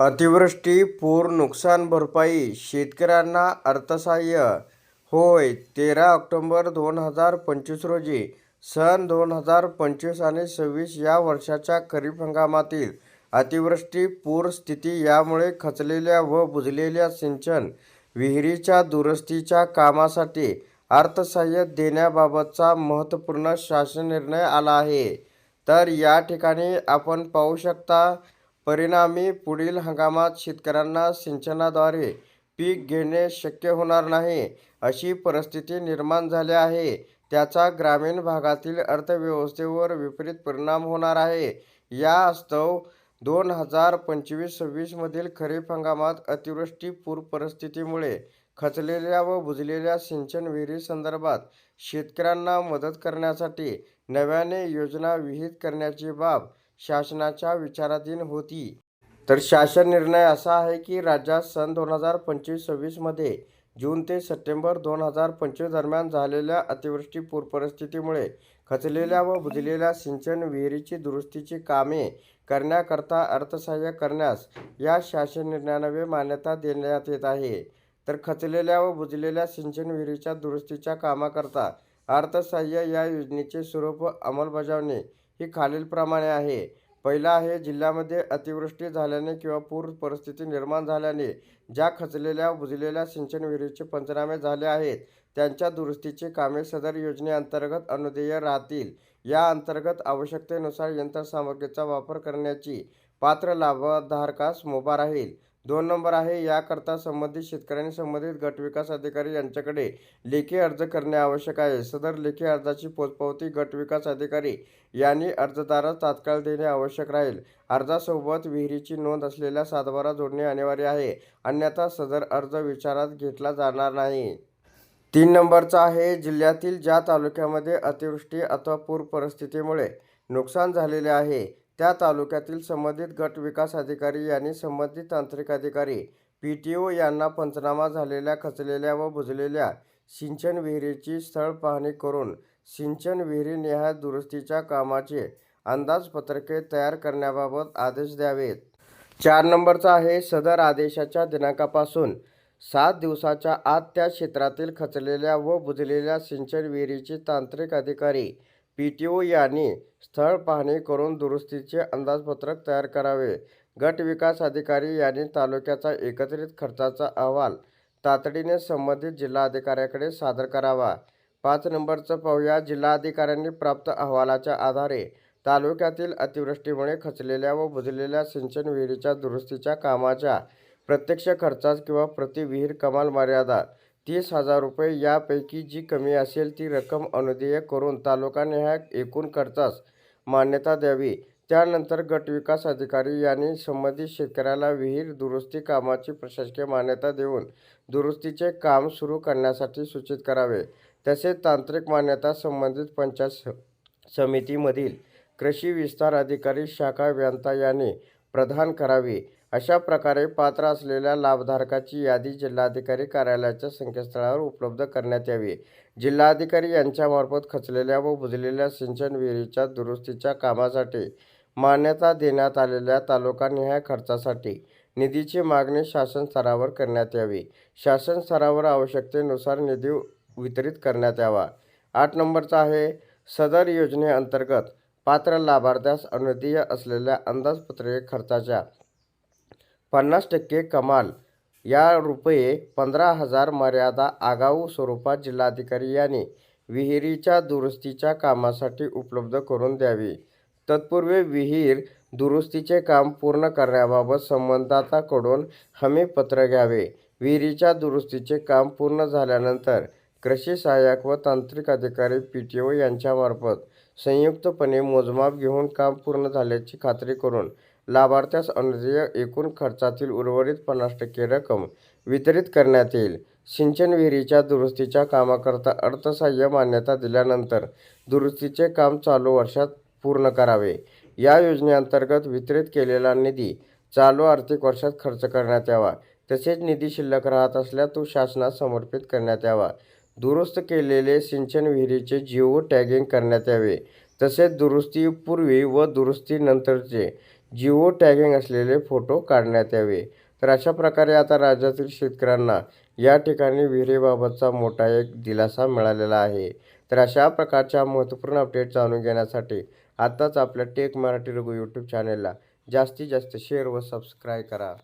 अतिवृष्टी पूर नुकसान भरपाई शेतकऱ्यांना अर्थसहाय्य. होय तेरा ऑक्टोंबर दोन हजार पंचवीस रोजी सन दोन हजार पंचवीस आणि सव्वीस या वर्षाच्या खरीप हंगामातील अतिवृष्टी पूर स्थिती यामुळे खचलेल्या व बुजलेल्या सिंचन विहिरीच्या दुरुस्तीच्या कामासाठी अर्थसहाय्य देण्याबाबतचा महत्त्वपूर्ण शासन निर्णय आला आहे. तर या ठिकाणी आपण पाहू शकता परिणामी पुढील हंगामात शेतकऱ्यांना सिंचनाद्वारे पीक घेणे शक्य होणार नाही अशी परिस्थिती निर्माण झाली आहे. त्याचा ग्रामीण भागातील अर्थव्यवस्थेवर विपरीत परिणाम होणार आहे. या अस्तव दोन हजार पंचवीस सव्वीसमधील खरीप हंगामात अतिवृष्टी पूर परिस्थितीमुळे खचलेल्या व बुजलेल्या सिंचन विहिरीसंदर्भात शेतकऱ्यांना मदत करण्यासाठी नव्याने योजना विहित करण्याची बाब शासनाच्या विचाराधीन होती. तर शासन निर्णय असा आहे की राज्यात सन दोन हजार पंचवीस सव्वीसमध्ये जून ते सप्टेंबर दोन हजार पंचवीस दरम्यान झालेल्या अतिवृष्टी पूर परिस्थितीमुळे खचलेल्या व बुजलेल्या सिंचन विहिरीची दुरुस्तीची कामे करण्याकरता अर्थसहाय्य करण्यास या शासन निर्णयानवे मान्यता देण्यात येत आहे. तर खचलेल्या व बुजलेल्या सिंचन विहिरीच्या दुरुस्तीच्या कामाकरता अर्थसहाय्य या योजनेचे स्वरूप अंमलबजावणी ही खालीलप्रमाणे आहे. पहिला आहे जिल्ह्यामध्ये अतिवृष्टी झाल्याने किंवा पूर परिस्थिती निर्माण झाल्याने ज्या खचलेल्या बुजलेल्या सिंचन विहिरीचे पंचनामे झाले आहेत त्यांच्या दुरुस्तीची कामे सदर योजनेअंतर्गत अनुदेय राहतील. या अंतर्गत आवश्यकतेनुसार यंत्रसामग्रीचा वापर करण्याची पात्र लाभधारकास मुभा राहील. दोन नंबर आहे. याकरता संबंधित शेतकऱ्यांनी संबंधित गट विकास अधिकारी यांच्याकडे लेखी अर्ज करणे आवश्यक आहे. सदर लेखी अर्जाची पोचपावती गट विकास अधिकारी यांनी अर्जदारास तात्काळ देणे आवश्यक राहील. अर्जासोबत विहिरीची नोंद असलेला सातबारा जोडणे अनिवार्य आहे. अन्यथा सदर अर्ज विचारात घेतला जाणार नाही. तीन नंबरचा आहे. जिल्ह्यातील ज्या तालुक्यामध्ये अतिवृष्टी अथवा पूर परिस्थितीमुळे नुकसान झालेले आहे त्या तालुक्यातील संबंधित गट विकास अधिकारी यांनी संबंधित तांत्रिक अधिकारी पी टी ओ यांना पंचनामा झालेल्या खचलेल्या व बुजलेल्या सिंचन विहिरीची स्थळ पाहणी करून सिंचन विहिरीनिहाय दुरुस्तीच्या कामाचे अंदाजपत्रके तयार करण्याबाबत आदेश द्यावेत. चार नंबरचा आहे सदर आदेशाच्या दिनांकापासून सात दिवसाच्या आत त्या क्षेत्रातील खचलेल्या व बुजलेल्या सिंचन विहिरीची तांत्रिक अधिकारी पी टी ओ यांनी स्थळ पाहणी करून दुरुस्तीचे अंदाजपत्रक तयार करावे. गट विकास अधिकारी यांनी तालुक्याचा एकत्रित खर्चाचा अहवाल तातडीने संबंधित जिल्हाधिकाऱ्याकडे सादर करावा. पाच नंबरचं पाहूया जिल्हाधिकाऱ्यांनी प्राप्त अहवालाच्या आधारे तालुक्यातील अतिवृष्टीमुळे खचलेल्या व बुजलेल्या सिंचन विहिरीच्या दुरुस्तीच्या कामाच्या प्रत्यक्ष खर्चास किंवा प्रति विहीर कमाल मर्यादा तीस हजार रुपये यापैकी जी कमी असेल ती रक्कम अनुदेय करून तालुकानिहाय एकूण खर्चास मान्यता द्यावी. त्यानंतर गट विकास अधिकारी यांनी संबंधित शेतकऱ्याला विहीर दुरुस्ती कामाची प्रशासकीय मान्यता देऊन दुरुस्तीचे काम सुरू करण्यासाठी सूचित करावे. तसेच तांत्रिक मान्यता संबंधित पंचायत स- समितीमधील कृषी विस्तार अधिकारी शाखा व्यंता यांनी प्रदान करावी. अशा प्रकारे पात्र असलेल्या लाभधारकाची यादी जिल्हाधिकारी कार्यालयाच्या संकेतस्थळावर उपलब्ध करण्यात यावी. जिल्हाधिकारी यांच्यामार्फत खचलेल्या व बुजलेल्या सिंचन विहिरीच्या दुरुस्तीच्या कामासाठी मान्यता देण्यात आलेल्या तालुकानिहाय खर्चासाठी निधीची मागणी शासन स्तरावर करण्यात यावी. शासन स्तरावर आवश्यकतेनुसार निधी वितरित करण्यात यावा. आठ नंबरचा आहे सदर योजनेअंतर्गत पात्र लाभार्थ्यास अनुदीय असलेल्या अंदाजपत्रकीय खर्चाच्या पन्नास टक्के कमाल. या रुपये पंधरा हजार मर्यादा आगाऊ स्वरूपात जिल्हाधिकारी यांनी विहिरीच्या दुरुस्तीच्या कामासाठी उपलब्ध करून द्यावी. तत्पूर्वी विहीर दुरुस्तीचे काम पूर्ण करण्याबाबत संबंधिताकडून हमीपत्र घ्यावे. विहिरीच्या दुरुस्तीचे काम पूर्ण झाल्यानंतर कृषी सहाय्यक व तांत्रिक अधिकारी पी टी ओ यांच्यामार्फत संयुक्तपणे मोजमाप घेऊन काम पूर्ण झाल्याची खात्री करून लाभार्थ्यास अनुदेय एकूण खर्चातील उर्वरित पन्नास टक्के रक्कम वितरित करण्यात येईल. सिंचन विहिरीच्या दुरुस्तीच्या कामाकरता अर्थसहाय्य मान्यता दिल्यानंतर दुरुस्तीचे काम चालू वर्षात पूर्ण करावे. या योजनेअंतर्गत वितरित केलेला निधी चालू आर्थिक वर्षात खर्च करण्यात यावा. तसेच निधी शिल्लक राहत असल्यास तो शासनास समर्पित करण्यात यावा. दुरुस्त केलेले सिंचन विहिरीचे जिओ टॅगिंग करण्यात यावे. तसेच दुरुस्तीपूर्वी व दुरुस्तीनंतरचे जिओ टॅगिंग असलेले फोटो काढण्यात यावे. तर अशा प्रकारे आता राज्यातील शेतकऱ्यांना या ठिकाणी विहिरीबाबतचा मोठा एक दिलासा मिळालेला आहे. तर अशा प्रकारच्या महत्त्वपूर्ण अपडेट जाणून घेण्यासाठी आत्ताच आपल्या टेक मराठी रघु यूट्यूब चॅनेलला जास्तीत जास्त शेअर व सबस्क्राईब करा.